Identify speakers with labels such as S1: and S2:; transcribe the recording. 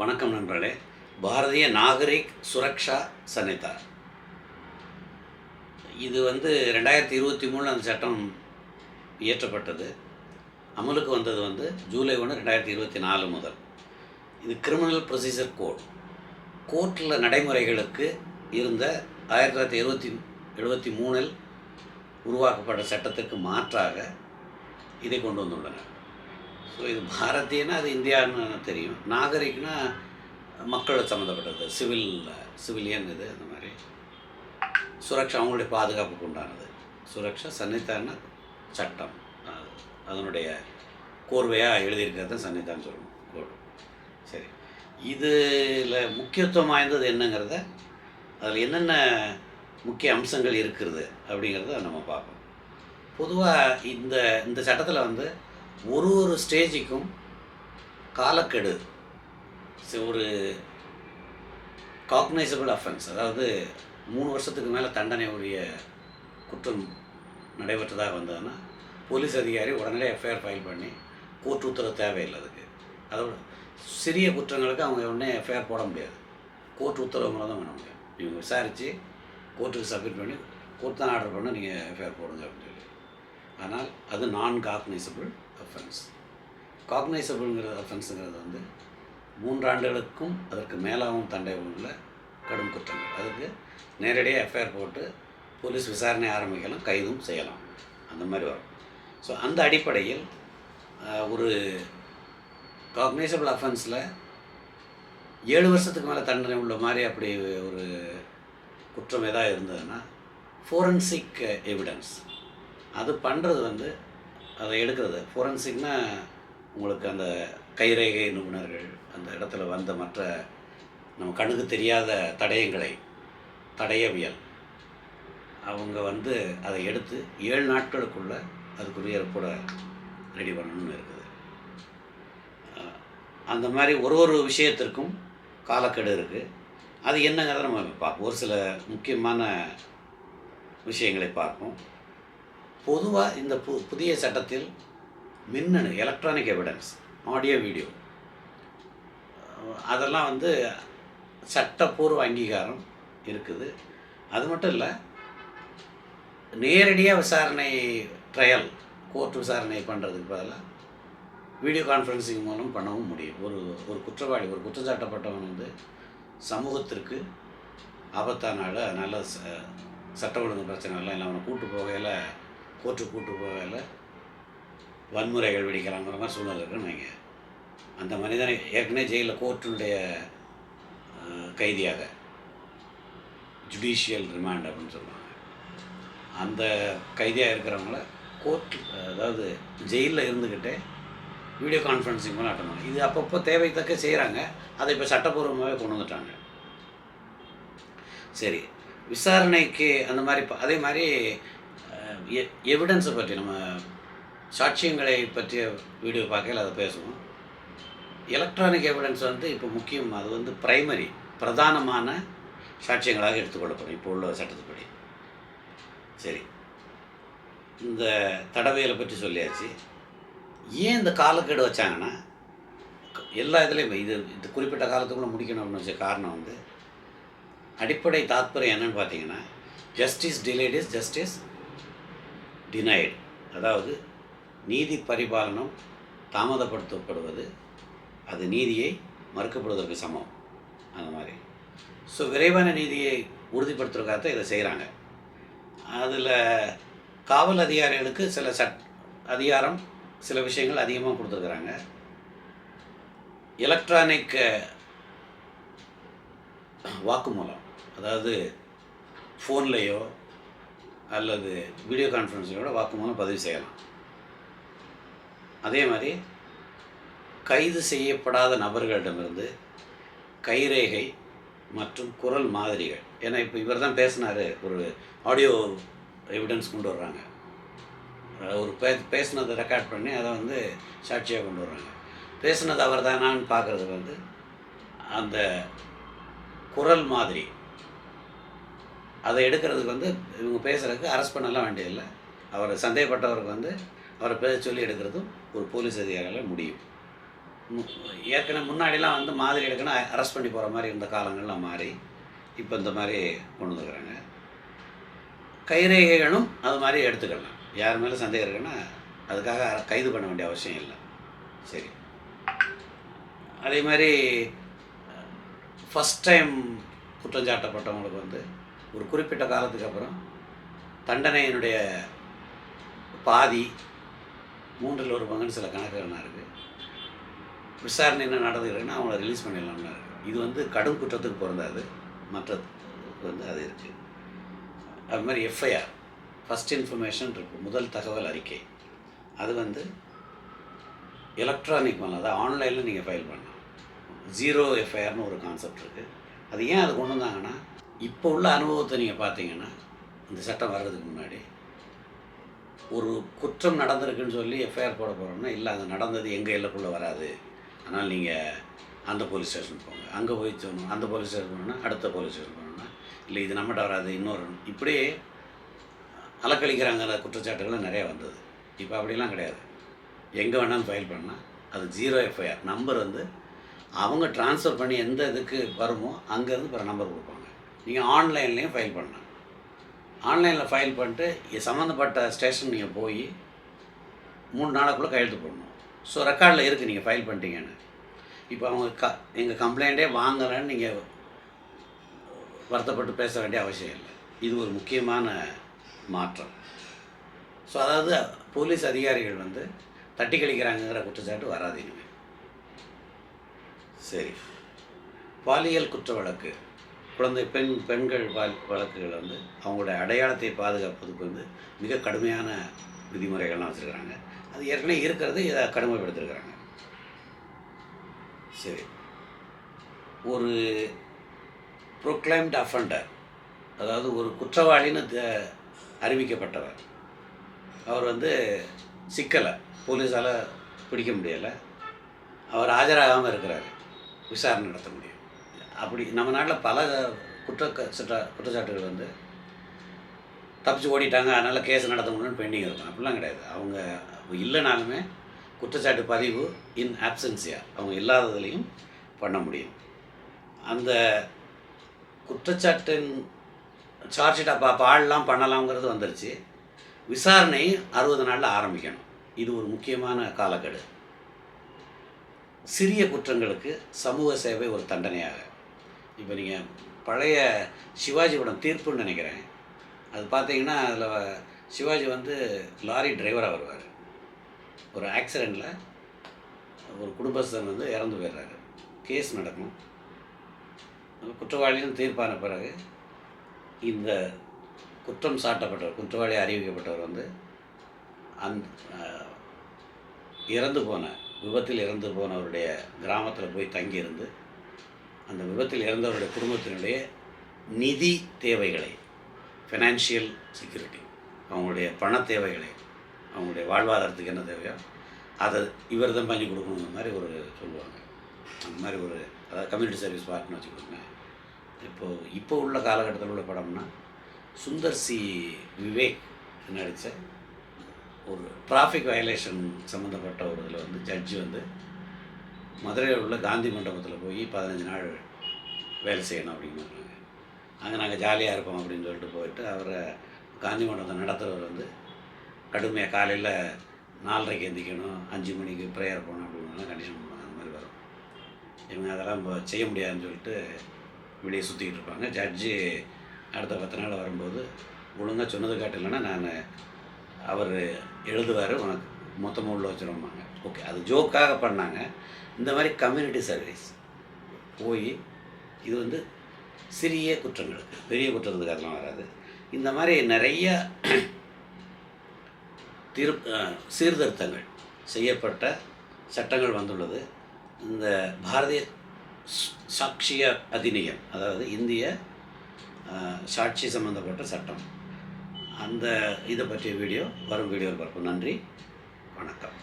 S1: வணக்கம் நண்பர்களே. பாரதிய நாகரிக் சுரக்ஷா சன்னிதா இது வந்து ரெண்டாயிரத்தி இருபத்தி மூணு அந்த சட்டம் இயற்றப்பட்டது. அமலுக்கு வந்தது வந்து ஜூலை ஒன்று ரெண்டாயிரத்தி இருபத்தி நாலு முதல். இது கிரிமினல் ப்ரொசீஜர் கோட் கோர்ட்டில் நடைமுறைகளுக்கு இருந்த ஆயிரத்தி தொள்ளாயிரத்தி எழுபத்தி எழுபத்தி மூணில் உருவாக்கப்பட்ட சட்டத்திற்கு மாற்றாக இதை கொண்டு வந்துள்ளனர். ஸோ இது பாரதியனா அது இந்தியான்னு தெரியும். நாகரிக்னா மக்களை சம்மந்தப்பட்டது. சிவில் சிவிலியன் இது அந்த மாதிரி. சுரக்ஷா அவங்களுடைய பாதுகாப்புக்கு உண்டானது. சுரக்ஷா சன்னிதான சட்டம். அதனுடைய கோர்வையாக எழுதியிருக்கிறது தான் சன்னிதான்னு சொல்லணும் கோடு சரி. இதில் முக்கியத்துவம் வாய்ந்தது என்னங்கிறத அதில் என்னென்ன முக்கிய அம்சங்கள் இருக்கிறது அப்படிங்கிறத நம்ம பார்ப்போம். பொதுவாக இந்த இந்த சட்டத்தில் வந்து ஒரு ஒரு ஸ்டேஜுக்கும் காலக்கெடு. ஒரு காக்னைசபிள் அஃபென்ஸ் அதாவது மூணு வருஷத்துக்கு மேலே தண்டனை உரிய குற்றம் நடைபெற்றதாக வந்ததுன்னா போலீஸ் அதிகாரி உடனே எஃப்ஐஆர் ஃபைல் பண்ணி கோர்ட் உத்தரவு தேவையில்லை அதுக்கு. அதோட சிறிய குற்றங்களுக்கு அவங்க உடனே எஃப்ஐஆர் போட முடியாது. கோர்ட் உத்தரவு மூலம் தான் பண்ண முடியும். நீங்கள் விசாரித்து கோர்ட்டுக்கு சப்மிட் பண்ணி கோர்ட் தான் ஆர்டர் பண்ண நீங்கள் எஃப்ஐஆர் போடுங்க அப்படின்னு ஆனால் அது நான் காக்னைசபிள் அஃபென்ஸ் காக்னைசபிள்ங்கிற அஃபென்ஸுங்கிறது வந்து மூன்றாண்டுகளுக்கும் அதற்கு மேலாகவும் தண்டை உள்ள கடும் குற்றங்கள். அதுக்கு நேரடியாக எஃப்ஐஆர் போட்டு போலீஸ் விசாரணை ஆரம்பிக்கலாம் கைதும் செய்யலாம். அந்த மாதிரி வரும். ஸோ அந்த அடிப்படையில் ஒரு காக்னைசபிள் அஃபென்ஸில் ஏழு வருஷத்துக்கு மேலே தண்டனை உள்ள மாதிரி அப்படி ஒரு குற்றம் எதாவது இருந்ததுன்னா ஃபோரன்சிக் எவிடன்ஸ் அது பண்ணுறது வந்து அதை எடுக்கிறது. ஃபோரன்சிக்னா உங்களுக்கு அந்த கைரேகை நிபுணர்கள் அந்த இடத்துல வந்த மற்ற நம்ம கண்ணுக்கு தெரியாத தடயங்களை தடயவியல். அவங்க வந்து அதை எடுத்து ஏழு நாட்களுக்குள்ளே அதுக்குரிய கூட ரெடி பண்ணணும்னு இருக்குது. அந்த மாதிரி ஒரு ஒரு விஷயத்திற்கும் காலக்கெடு இருக்குது அது என்னங்கிறத நம்ம பார்ப்போம். ஒரு சில முக்கியமான விஷயங்களை பார்ப்போம். பொதுவாக இந்த பு புதிய சட்டத்தில் மின்னணு எலக்ட்ரானிக் எவிடன்ஸ் ஆடியோ வீடியோ அதெல்லாம் வந்து சட்டப்பூர்வ அங்கீகாரம் இருக்குது. அது மட்டும் இல்லை நேரடியாக விசாரணை ட்ரையல் கோர்ட் விசாரணை பண்ணுறதுக்கு பதிலாக வீடியோ கான்ஃபரன்சிங் மூலம் பண்ணவும் முடியும். ஒரு ஒரு குற்றவாளி ஒரு குற்றச்சாட்டப்பட்டவன் வந்து சமூகத்திற்கு ஆபத்தான ஆள் ச சட்ட ஒழுங்கு பிரச்சனைலாம் இல்லை அவனை கூட்டு போகையில் கோர்ட்டுக்கு கூட்டு போகல வன்முறைகள் வெடிக்கிறாங்கிற மாதிரி சூழ்நிலை இருக்குன்னு வைங்க அந்த மனிதனை ஏற்கனவே ஜெயிலில் கோர்ட்டுடைய கைதியாக ஜுடிஷியல் ரிமாண்ட் அப்படின்னு சொல்லுவாங்க. அந்த கைதியாக இருக்கிறவங்கள கோர்ட் அதாவது ஜெயிலில் இருந்துக்கிட்டே வீடியோ கான்ஃபரன்சிங் மூலம் அட்டன் இது அப்பப்போ தேவைத்தக்க செய்கிறாங்க. அதை இப்போ சட்டப்பூர்வமாகவே கொண்டு வந்துட்டாங்க. சரி விசாரணைக்கு அந்த மாதிரி அதே மாதிரி எவிடன்ஸை பற்றி நம்ம சாட்சியங்களை பற்றிய வீடியோ பார்க்கையில் அதை பேசுவோம். எலக்ட்ரானிக் எவிடன்ஸ் வந்து இப்போ முக்கியம். அது வந்து பிரைமரி பிரதானமான சாட்சியங்களாக எடுத்துக்கொள்ளப்படும். இப்போ உள்ள சட்டத்துப்படி சரி. இந்த தடவைகளை பற்றி சொல்லியாச்சு. ஏன் இந்த காலக்கெடு வச்சாங்கன்னா எல்லா இதுலேயும் இது இது குறிப்பிட்ட காலத்துக்குள்ளே முடிக்கணும்னு வச்ச காரணம் வந்து அடிப்படை தாத்பரியம் என்னன்னு பார்த்தீங்கன்னா justice delayed is justice denied அதாவது நீதி பரிபாலனம் தாமதப்படுத்தப்படுவது அது நீதியை மறுக்கப்படுவதற்கு சமம். அந்த மாதிரி. ஸோ விரைவான நீதியை உறுதிப்படுத்துறதுக்காக இதை செய்கிறாங்க அதில் காவல் அதிகாரிகளுக்கு சில சட் அதிகாரம் சில விஷயங்கள் அதிகமாக கொடுத்துருக்குறாங்க. எலக்ட்ரானிக் வாக்குமூலம். அதாவது ஃபோன்லேயோ அல்லது வீடியோ கான்ஃபரன்ஸ்லையோட வாக்குமூலம் பதிவு செய்யலாம். அதே மாதிரி கைது செய்யப்படாத நபர்களிடமிருந்து கைரேகை மற்றும் குரல் மாதிரிகள். ஏன்னா இப்போ இவர் தான் பேசினார் ஒரு ஆடியோ எவிடன்ஸ் கொண்டு வர்றாங்க. ஒரு பே பேசுனதை ரெக்கார்ட் பண்ணி அதை வந்து சாட்சியாக கொண்டு வர்றாங்க. பேசுனது அவர் தானான்னு பார்க்குறதுக்கு வந்து அந்த குரல் மாதிரி அதை எடுக்கிறதுக்கு வந்து இவங்க பேசுகிறதுக்கு அரெஸ்ட் பண்ணலாம் வேண்டியதில்லை. அவர் சந்தேகப்பட்டவருக்கு வந்து அவரை பேச சொல்லி எடுக்கிறதும் ஒரு போலீஸ் அதிகாரியால் முடியும். ஏற்கனவே முன்னாடிலாம் வந்து மாதிரி எடுக்கணும் அரெஸ்ட் பண்ணி போகிற மாதிரி இருந்த காலங்கள்லாம் மாறி இப்போ இந்த மாதிரி கொண்டு வந்துக்கிறாங்க கைரேகைகளும் அது மாதிரி எடுத்துக்கலாம். யார் மேலே சந்தேகம் இருக்குன்னா அதுக்காக கைது பண்ண வேண்டிய அவசியம் இல்லை. சரி. அதே மாதிரி ஃபஸ்ட் டைம் குற்றஞ்சாட்டப்பட்டவங்களுக்கு வந்து ஒரு குறிப்பிட்ட காலத்துக்கு அப்புறம் தண்டனையினுடைய பாதி மூன்றில் ஒரு பங்குன்னு சில கணக்குகள்லாம் இருக்குது விசாரணை என்ன நடந்துக்கிறேன்னா அவங்கள ரிலீஸ் பண்ணிடலாம்னு இருக்குது இது வந்து கடும் குற்றத்துக்கு பிறந்தாது மற்றதுக்கு வந்து அது இருக்குது அது மாதிரி எஃப்ஐஆர் ஃபஸ்ட் இன்ஃபர்மேஷன் இருக்குது முதல் தகவல் அறிக்கை. அது வந்து எலக்ட்ரானிக் பண்ணலாம் அதாவது ஆன்லைனில் நீங்கள் ஃபைல் பண்ணலாம். ஜீரோ எஃப்ஐஆர்னு ஒரு கான்செப்ட் இருக்குது அது ஏன் அது கொண்டு வந்தாங்கன்னா இப்போ உள்ள அனுபவத்தை நீங்கள் பார்த்தீங்கன்னா இந்த சட்டம் வர்றதுக்கு முன்னாடி ஒரு குற்றம் நடந்திருக்குன்னு சொல்லி எஃப்ஐஆர் போட போகிறோம்னா இல்லை அது நடந்தது எங்கள் எல்லைக்குள்ளே வராது. அதனால் நீங்கள் அந்த போலீஸ் ஸ்டேஷன் போங்க. அங்கே போய் சொல்லணும் அந்த போலீஸ் ஸ்டேஷன் போனோம்னா அடுத்த போலீஸ் ஸ்டேஷன் போனோம்னா இல்லை இது நம்மகிட்ட வராது இன்னொரு இப்படியே அலக்கழிக்கிறாங்கிற குற்றச்சாட்டுகள்லாம் நிறையா வந்தது. இப்போ அப்படிலாம் கிடையாது. எங்கே வேணாலும் ஃபைல் பண்ணால் அது ஜீரோ எஃப்ஐஆர் நம்பர் வந்து அவங்க ட்ரான்ஸ்ஃபர் பண்ணி எந்த இதுக்கு வருமோ அங்கேருந்து பிற நம்பர் கொடுப்பாங்க. நீங்கள் ஆன்லைன்லேயும் ஃபைல் பண்ணலாம். ஆன்லைனில் ஃபைல் பண்ணிட்டு சம்மந்தப்பட்ட ஸ்டேஷன் நீங்கள் போய் மூணு நாளுக்குள்ளே கையெழுத்து போடணும். ஸோ ரெக்கார்டில் இருக்குது நீங்கள் ஃபைல் பண்ணிட்டீங்கன்னு. இப்போ அவங்க க எங்கள் கம்ப்ளைண்ட்டே வாங்கலைன்னு நீங்கள் வருத்தப்பட்டு பேச வேண்டிய அவசியம் இல்லை. இது ஒரு முக்கியமான மாற்றம். ஸோ அதாவது போலீஸ் அதிகாரிகள் வந்து தட்டி கழிக்கிறாங்கங்கிற குற்றச்சாட்டு வராது இனிமேல் சரி. பாலியல் குற்ற வழக்கு. குழந்தை பெண் பெண்கள் பால் வழக்குகள் வந்து அவங்களுடைய அடையாளத்தை பாதுகாப்பதுக்கு வந்து மிக கடுமையான விதிமுறைகள்லாம் வச்சுருக்கிறாங்க அது ஏற்கனவே இருக்கிறது இதை கடுமைப்படுத்திருக்கிறாங்க. சரி. ஒரு ப்ரொக்ளைம்ட் அஃபண்டர் அதாவது ஒரு குற்றவாளின்னு அறிவிக்கப்பட்டவர். அவர் வந்து சிக்கலை போலீஸால் பிடிக்க முடியலை. அவர் ஆஜராகாமல் இருக்கிறார். விசாரணை நடத்த முடியும் அப்படி நம்ம நாட்டில் பல குற்ற சட்ட குற்றச்சாட்டுகள் வந்து தப்பிச்சு ஓடிட்டாங்க அதனால் கேஸ் நடத்த முடியும்னு பெண்டிங் இருக்கும். அப்படிலாம் கிடையாது. அவங்க இல்லைனாலுமே குற்றச்சாட்டு பதிவு இன் ஆப்சன்சியா அவங்க இல்லாததுலேயும் பண்ண முடியும். அந்த குற்றச்சாட்டின் சார்ஜ் பா அப்போ அப்போ ஆள்லாம் பண்ணலாம்ங்கிறது வந்துருச்சு. விசாரணை அறுபது நாளில் ஆரம்பிக்கணும். இது ஒரு முக்கியமான காலக்கெடு. சிறிய குற்றங்களுக்கு சமூக சேவை ஒரு தண்டனையாக. இப்போ நீங்கள் பழைய சிவாஜி படம் தீர்ப்புன்னு நினைக்கிறேன். அது பார்த்தீங்கன்னா அதில் சிவாஜி வந்து லாரி டிரைவராக வருவார். ஒரு ஆக்சிடெண்ட்டில் ஒரு குடும்பஸ்தன் வந்து இறந்து போயிடுறாரு. கேஸ் நடக்கும். குற்றவாளின்னு தீர்ப்பான பிறகு இந்த குற்றம் சாட்டப்பட்டவர் குற்றவாளி அறிவிக்கப்பட்டவர் வந்து அந் இறந்து போன விபத்தில் இறந்து போனவருடைய கிராமத்தில் போய் தங்கியிருந்து அந்த விபத்தில் இறந்தவருடைய குடும்பத்தினுடைய நிதி தேவைகளை ஃபினான்ஷியல் செக்யூரிட்டி அவங்களுடைய பண தேவைகளை அவங்களுடைய வாழ்வாதாரத்துக்கு என்ன தேவையோ அதை இவர் தான் பண்ணி கொடுக்கணுங்கிற மாதிரி ஒரு சொல்லுவாங்க. அந்த மாதிரி ஒரு அதாவது கம்யூனிட்டி சர்வீஸ் பார்ட்னு வச்சுக்கோங்க இப்போது இப்போ உள்ள காலகட்டத்தில் உள்ள படம்னா சுந்தர் சி. விவேக் நடித்த ஒரு டிராஃபிக் வயலேஷன் சம்மந்தப்பட்ட ஒரு இதில் வந்து ஜட்ஜி வந்து மதுரையில் உள்ள காந்தி மண்டபத்தில் போய் பதினஞ்சு நாள் வேலை செய்யணும் அப்படின்னு சொன்னாங்க அங்கே நாங்கள் ஜாலியாக இருப்போம் அப்படின்னு சொல்லிட்டு போயிட்டு அவரை காந்தி மண்டபத்தை நடத்துகிறவர் வந்து கடுமையாக காலையில் நாலரைக்கு எந்திக்கணும் அஞ்சு மணிக்கு ப்ரேயர் போகணும் அப்படின்னு கண்டிஷன் பண்ணுவாங்க அந்த மாதிரி வரும். இவங்க அதெல்லாம் செய்ய முடியாதுன்னு சொல்லிட்டு வெளியே சுற்றிக்கிட்டு இருப்பாங்க. ஜட்ஜி அடுத்த பத்து நாள் வரும்போது ஒழுங்காக சொன்னது காட்டலன்னா நான் அவர் எழுதுவார் உனக்கு மொத்தமாக உள்ள வச்சுருவாங்க ஓகே அது ஜோக்காக பண்ணாங்க. இந்த மாதிரி கம்யூனிட்டி சர்வீஸ் போய் இது வந்து சிறிய குற்றங்களுக்கு பெரிய குற்றத்துக்கு அதெல்லாம் வராது. இந்த மாதிரி நிறைய திரு சீர்திருத்தங்கள் செய்யப்பட்ட சட்டங்கள் வந்துள்ளது. இந்த பாரதிய சாட்சிய அதிநியம் அதாவது இந்திய சாட்சி சம்பந்தப்பட்ட சட்டம். அந்த இதை பற்றிய வீடியோ வரும் வீடியோவில் பார்ப்போம். நன்றி. வணக்கம்.